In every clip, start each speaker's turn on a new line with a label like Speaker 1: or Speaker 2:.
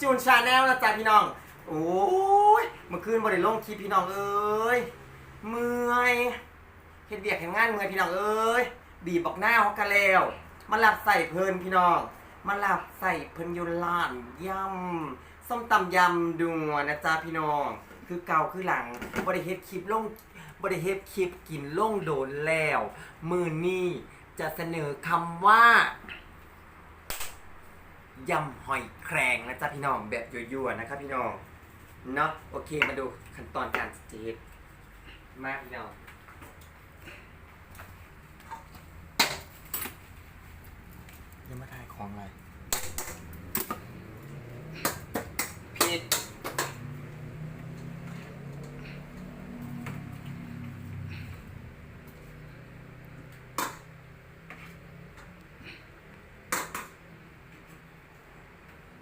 Speaker 1: จูนชาแนลนะจ๊ะพี่น้อง โอ้ยเมื่อคืนบริลงคลิปพี่น้องเอ้ย เมื่อยเฮ็ดเบียกเห็นงานเมื่อยพี่น้องเอ้ย บีบบอกหน้าเขากันแล้วมาหลับใส่เพลินพี่น้องมาหลับใส่เพลินยุลานยำส้มตำยำดัวนะจ๊ะพี่น้อง คือเก่าคือหลังบริเฮ็ดคลิปลงบริเฮ็ดคลิปกินล่งโดนแล้ว มือนี้จะเสนอคำว่า ยำหอยแครงนะจ๊ะพี่น้องแบบยั่วๆนะครับพี่น้องเนาะโอเคมาดูขั้นตอนการสเตปมาพี่น้องยังไม่ทายของอะไรผิด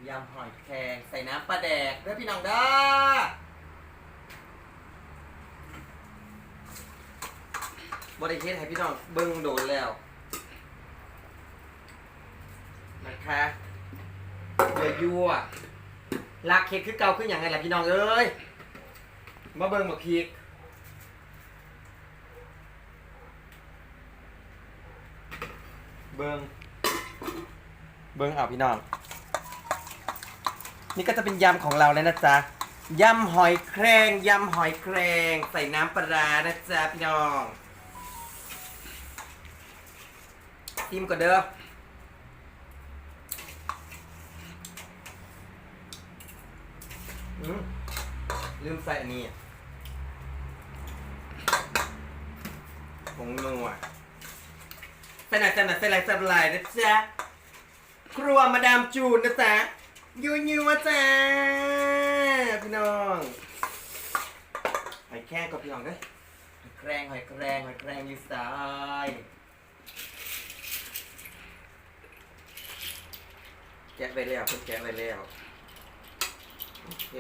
Speaker 1: ยำหอยแครงใส่น้ำปลาแดกด้วยพี่น้องเด้อบริเทสให้พี่น้องเบิ้งโดนแล้วนะคะเดือยั่วลากเค้กคือเก่าขึ้นอย่างไรล่ะพี่น้องเอ้ยมาเบิ้งมกพีกเบิ้งเบิ้งเอาพี่น้อง นี่ก็จะเป็นยำของเราแล้วนะจ๊ะยำหอยแครงยำหอยแครงใส่น้ำปลาร้านะจ๊ะพี่น้องทิมก่อนเด้ออืมลืมใส่อันนี้ผงนัวใส่หน่อยใส่หน่อยใส่หลายใส่ลายนะจ๊ะครัวมาดามจูนนะจ๊ะ ยูยูวะจ้าพี่น้องหอยแครงกับพี่น้องเด้ยหอยแครงหอยแครงหอยแครงอยูสายแกะไปแล้วเพิ่งแกะไปแล้วโอเค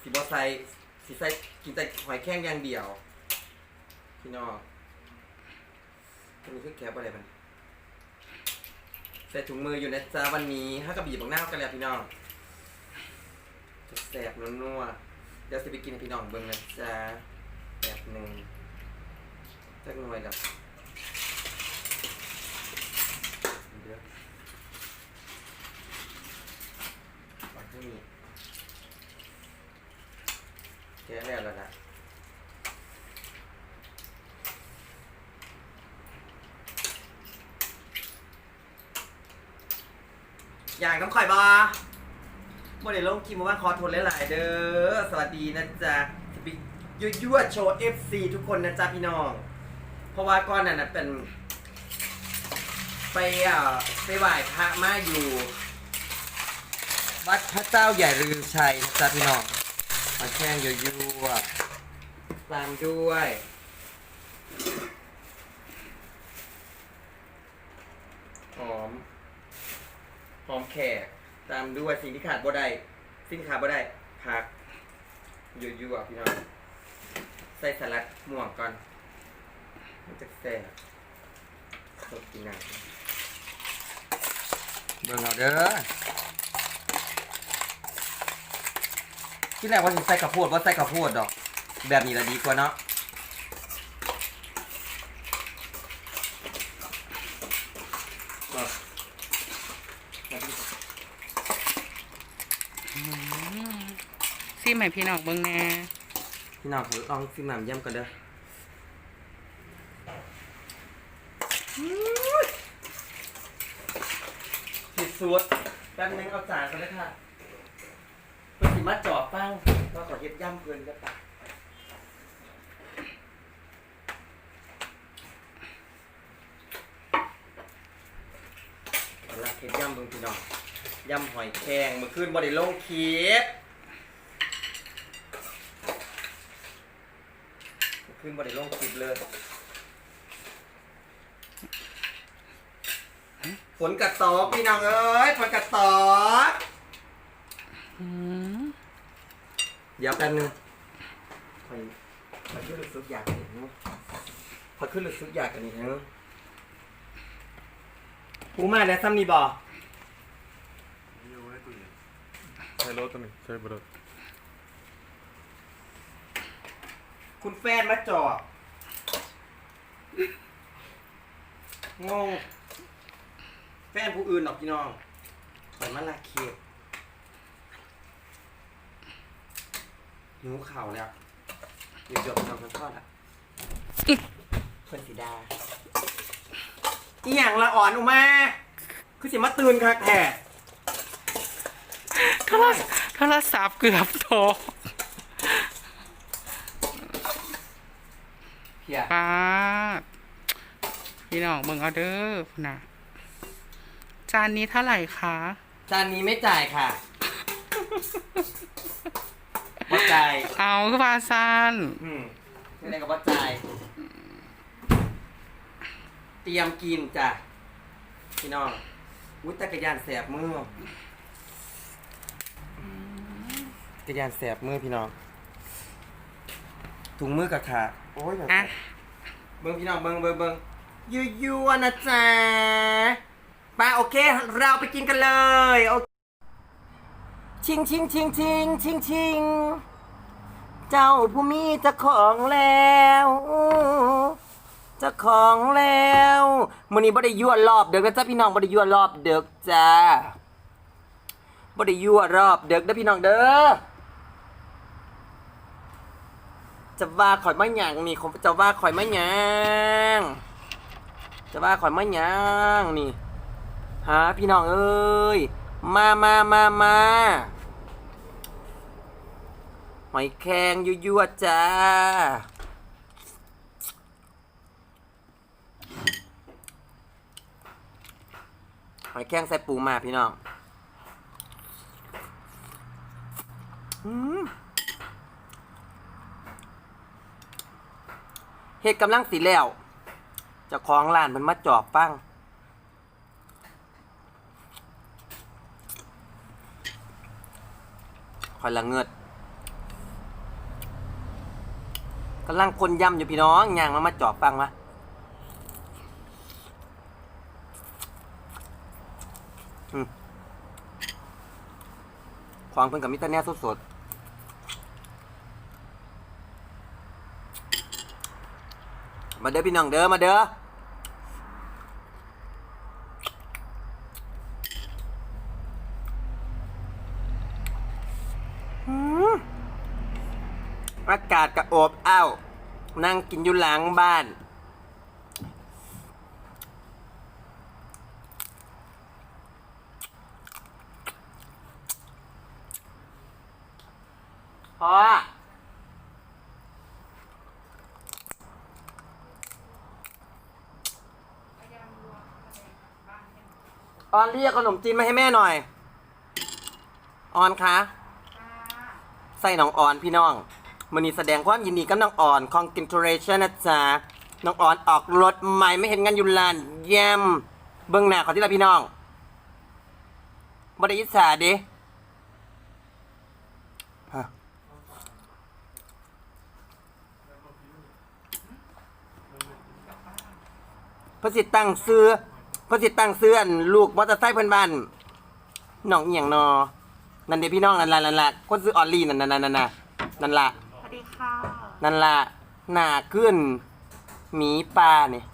Speaker 1: สีบอใส่สีใส่กินแต่หอยแครงอย่างเดียว พี่น้องอันนี้คือแกะไปอะไรมัน ใส่ถุงมืออยู่นะจ๊ะวันนี้ถ้ากับบีบบังหน้าเข้ากันแล้วพี่น้องจะแสบนัวๆเดี๋ยวจะไปกินให้พี่น้องเบิ่งนะจ๊ะแบบหนึ่งจักหน่วยแล้วเดี๋ยววางที่นี่แค่แล้วแล้วนะ อย่างน้ำข่อยบอโมเดลลงคิมว่าคอทนหลายๆเด้อ สวัสดีนะจ๊ะยั่วยั่วๆโชว์ FC ทุกคนนะจ๊ะพี่น้อง เพราะว่าก่อนนั้นนะเป็น ไปอะไปไหว้พระมาอยู่ วัดพระเจ้าใหญ่ลือชัยนะจ๊ะพี่น้องมาแข่งยั่วยั่วๆตามด้วย หอม หอมแขกตามด้วยสิ่งที่ขาดบ่ได้สิ่งขาดบ่ได้ผักยั่วๆพี่น้องใส่สลัดม่วงก่อนมันจะแซ่บสดกินหนังเบิ่งเอาเด้อที่แรกว่าสิใส่กระโพดว่าใส่กระโพดดอก แบบนี้ละดีกว่าเนาะ อะมาที่
Speaker 2: ซิมให้พี่น้องเบิ่งแหน่
Speaker 1: พี่น้องลองซิมน้ำย่ำกันเด้อผิดสูตรแป๊บนึงเอาจานกันเลยค่ะเพื่อสิมาจอบฟังก็ขอเฮ็ดย่ำเกินก็ตักเอาละเฮ็ดย่ำเบิ่งพี่น้องย่ำหอยแครงเมื่อคืนบ่ได้ลงคลิป ขึ้นบริโลกคลิปเลย ฝนกระตอกพี่น้องเอ้ยฝนกระตอก
Speaker 2: อืม
Speaker 1: เดี๋ยวแป๊บนึงพอยพอยขึ้นรู้สึกอยากเห็นพอยขึ้นรู้สึกอยากกันนี่ฮะกูมาแล้วซ้ำนี่บ่
Speaker 3: ใช้รถตัวนี้ใช้บรถ
Speaker 1: คุณแฟนมาจอดงง แฟนผู้อื่นหรอกพี่น้องแต่มันลาเคียหิวเข่าแล้วเดี๋ยวจบน้องกันทอดอะเพื่อนสีดาอีหยังละอ่อนอุมา คือสิมาตื่นคักแท้
Speaker 2: โทรศัพท์เกือบโท ร
Speaker 1: เพีย
Speaker 2: ป้าดพี่น้องเบิ่งเอาเด้อพุ่นนะจานนี้เท่าไหร่คะ
Speaker 1: จานนี้ไม่จ่ายค่ะว่าจ่าย
Speaker 2: เอาคือปลาซัน
Speaker 1: อืมไม่ได้กับว่าจ่าย เตรียมกินจ้ะ พี่น้องอุ้ยจักรยานแสบมือจักรยานแสบมือพี่น้อง ถุงมือกับขาโอ้ยแบบ
Speaker 2: อะ
Speaker 1: เบิ้งพี่น้องเบิ้งเบิ้งเบิ้งยูยูๆนะจ๊ะไปโอเค เราไปกินกันเลยโอชิงชิงชิงชิงชิงชิงเจ้าผู้มีเจ้าของแล้วเจ้าของแล้วมื้อนี้บ่ได้ยั่วรอบเด็กนะจ๊ะพี่น้องบ่ได้ยั่วรอบเด็กจ้าบ่ได้ยั่วรอบเด็กนะพี่น้องเด้อ จะว่าข่อยไม่หยังนี่จะว่าข่อยไม่หยังจะว่าข่อยไม่หยังนี่หาพี่น้องเอ้ยมามามามาหอยแครงยั่วๆจ้าหอยแครงใส่ปูมาพี่น้องอืม เฮ็ดกำลังสิแล้วจะคล้องร้านมันมาจอบปังคอยละเงิดกำลังคนย่ำอยู่พี่น้องย่างมามาจอบปังมาควางเพิ่นกับมิตรแน่สดๆ มาเด้อพี่น้องเด้อมาเด้อหืมอากาศกระโอบอ้าวนั่งกินอยู่หลังบ้านพอ ออนเรียกขนมจีนมาให้แม่หน่อย ออนคะใส่น้องออนพี่น้องมันนี้แสดงความยินดีกับน้องออน congratulation นะจ๊ะน้องออนออกรถใหม่ไม่เห็นงานอยู่ลานเยี่ยมเบื้องหน้าขอที่ละพี่น้องบริอิสาดิฮะพระสิทธิ์ตั้งซื้อ พระสิทธิ์ตั้งซื้ออันลูกมอเตอร์ไซค์เพื่อนบ้านน้องเอียงนอนั่นเดี๋ยวพี่น้องนั่นละนั่นละคนซื้อออลลี่นั่นนั่นนั่นนั่นน่ะนั่นละ
Speaker 2: สวัสดีค่ะ
Speaker 1: นั่นละหน้าขึ้นหมีปลาเนี่ย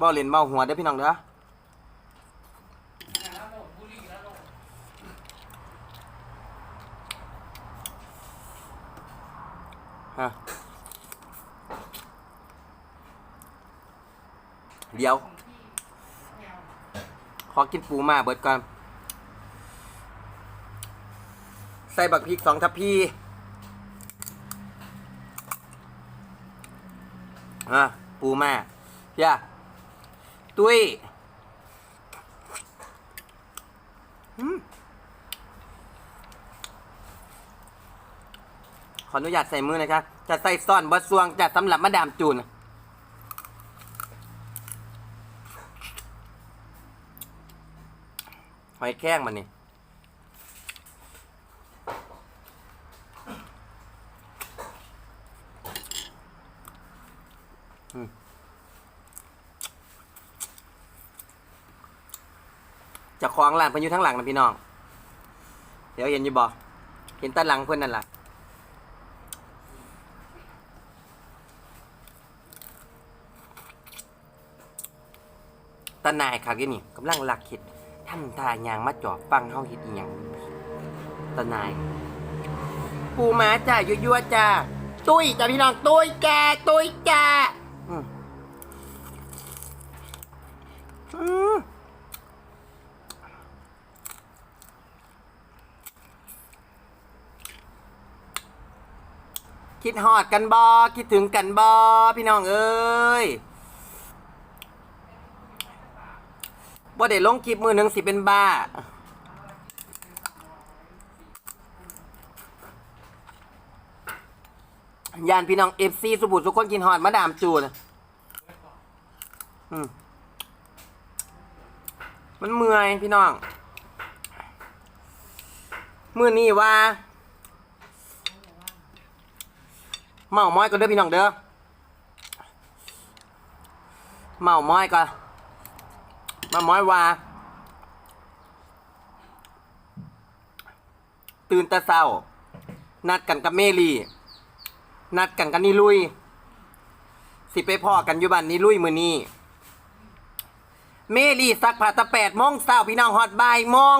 Speaker 1: บ่เล่นเบาหัวเด้อพี่น้องเด้อฮะเดี๋ยว ขอกินปูมาเบิดก่อน ใส่บักพริกสองทัพพีอะปูมาย่าตุ้ยขออนุญาตใส่มือนะครับจะใส่ซ่อนบะซวงจะสำหรับมาดามจูน หอยแข้งมันนี่จะคลองร้านเพิ่นอยู่ทั้งหลังนะพี่น้อง เดี๋ยวเห็นอยู่บ่เห็นแตาหลังเพิ่นนั่นแหละตานายครับยี่นี่กำลังหลักคิด ทำตายางมาจอบฟังเฮาเฮ็ดอีหยังตานาย ปูม้าจ้ายั่วๆจ้าตุ้ยจ้าพี่น้องตุ้ยแกตุ้ยแกอืมอืมคิดฮอดกันบอคิดถึงกันบอพี่น้องเอ้ย บ่ได้ลงคลิปมือหนึ่งสิเป็นบ้า ยานพี่น้องเอฟซีสุบุตทุกคนกินฮอดมาดามจูนมมันเมื่อยพี่น้อง มือนี่ว่า เมาม้อยก็เด้อพี่น้องเด้อเมาม้อยก็ มาม้อยว่า ตื่นแต่เช้า นัดกันกับเมลีนัดกันกันนี่ลุย สิไปพ่อกันอยู่บ้านนี่ลุยมือนี้เมลีสักผ่าตะแปดโมงเช้าพี่น้องฮอดบ่ายโมง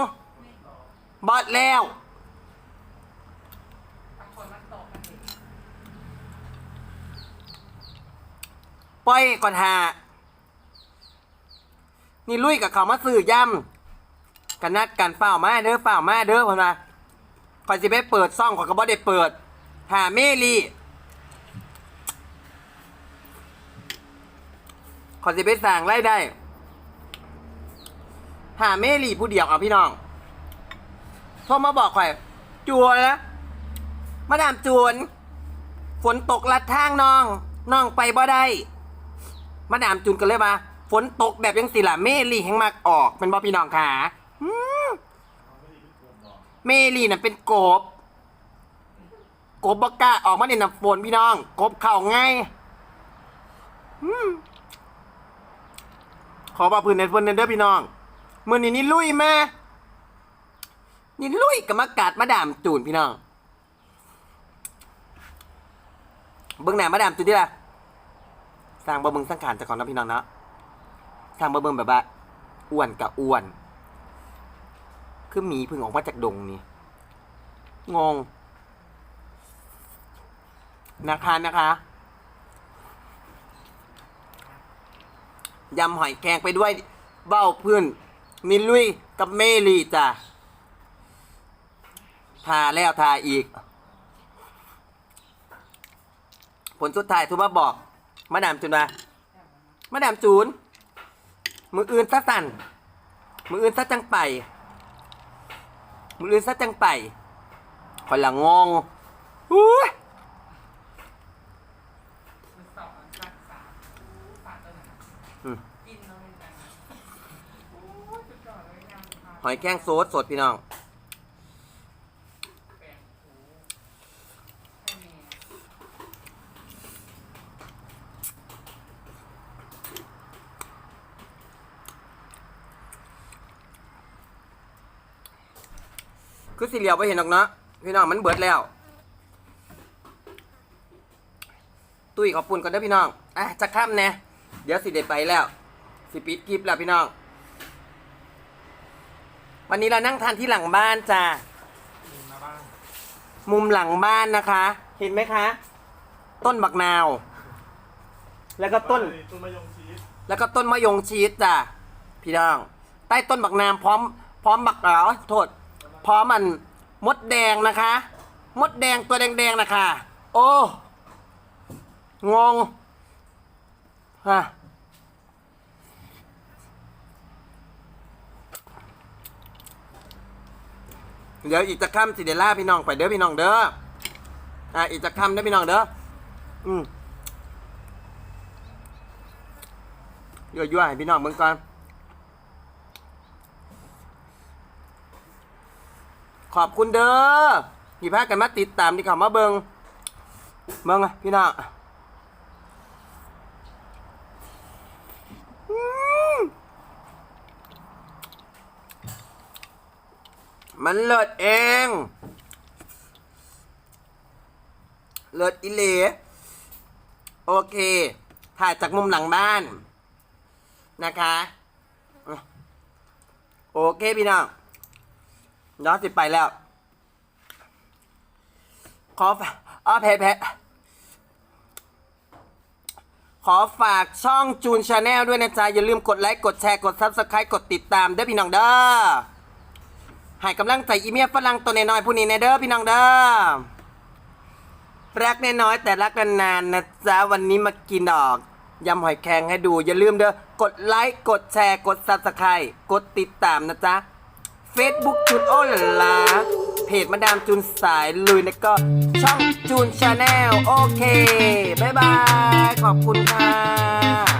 Speaker 1: บอดแล้วปล่อยก่อนหา นี่ลุยกับเขามาสื่อย่ำกันนัดกันเฝ้ามาเด้อเฝ้ามาเด้อพอนะคอยสิไปเปิดซ่องขอยก็บ่ได้เปิด หาเมลี่ขอสิไปสั่งไล่ได้ หาเมลี่ผู้เดียวเอาพี่น้องโทรมาบอกข่อยจวนแล้วมาดามจวน ฝนตกลัดทางน้อง น้องไปบ่ได้ มาดามจูนกันเลยมา ฝนตกแบบยังสิล่ะเมลี่แห่งมากออกเป็นบ่พี่น้องขาอืมเมลี่น่ะเป็นกบ กบบกล้าออกมาในน้ำฝนพี่น้อง กบเข่าง่ายขอว่าพื้นในฝนเด้อพี่น้องมือนี้นี่ลุยแมานี่ลุยกับมากาดมาดามจูนพี่น้องเบื้องหน้ามาดามจูนที่ละสร้างบะเบิงสังขารจากของน้องพี่น้องเนาะ สร้างบะเบิงแบบว่าอ้วนกับอ้วน คือหมีพึ่งออกมาจากดงนี่ งง นะคะนะคะยำหอยแครงไปด้วยเบ้าพื้น มิลุยกับเมลีจ้ะทาแล้วทาอีก ผลสุดท้ายทุบมาบอก มาดามจูนมามาดามจูน มืออื่นซะสั่น มืออื่นซะจังไป มืออื่นซะจังไปคอยละงงอุ้ยอืมหอยแครงโซดสดพี่น้อง คือสิเหลียวไปเห็นหรอกเนาะพี่น้องมันเบิดแล้ว ตุ้ยขอบปุ่นก่อนเด้อพี่น้องอะจะข้ามแน่เดี๋ยวสิเด็ดไปแล้ว สิปิดคลิปแล้วพี่น้อง วันนี้เรานั่งทานที่หลังบ้านจ้ามุมหลังบ้านนะคะ เห็นไหมคะ ต้นบักนาว แล้วก็ต้น
Speaker 3: ต้นมะยงชีส
Speaker 1: แล้วก็ต้นมะยงชีสจ้ะพี่น้อง ใต้ต้นบักนามพร้อม พร้อมบักเอ๋อโทษ พร้อมมันมดแดงนะคะ มดแดงตัวแดงๆนะคะ โอ้งงฮะเดี๋ยวอีกจะค่ำสิเดล่าพี่น้องไปเด้อพี่น้องเด้ออะอีกจะค่ำเด้อพี่น้องเด้ออืมยั่วๆให้พี่น้องเบิ่งก่อน ขอบคุณเด้อที่พากันมาติดตามที่เขามาเบิงเบิงอะพี่น้องมันเลิศเอง เลิศอิเลโอเค ถ่ายจากมุมหลังบ้าน นะคะ โอเคพี่น้อง ย้อนสิไปแล้ว ขอฝากอ้อเพจเพจขอฝากช่องจูนชาแนลด้วยนะจ๊ะ อย่าลืมกดไลค์ กดแชร์ กดซับสไครต์กดติดตามเด้อพี่น้องเด้อให้กำลังใจอีเมียฝรั่งตัวน้อยๆผู้นี้ในเด้อพี่น้องเด้อรักน้อยแต่รักนานๆนะจ๊ะ วันนี้มากินดอกยำหอยแครงให้ดู อย่าลืมเด้อกดไลค์ กดแชร์ กดซับสไครต์กดติดตามนะจ๊ะ Facebook จูนโอลลาเพจมาดามจูนสายลุยแล้วก็ช่องจูนชาแนลโอเค บ๊ายบาย ขอบคุณค่ะ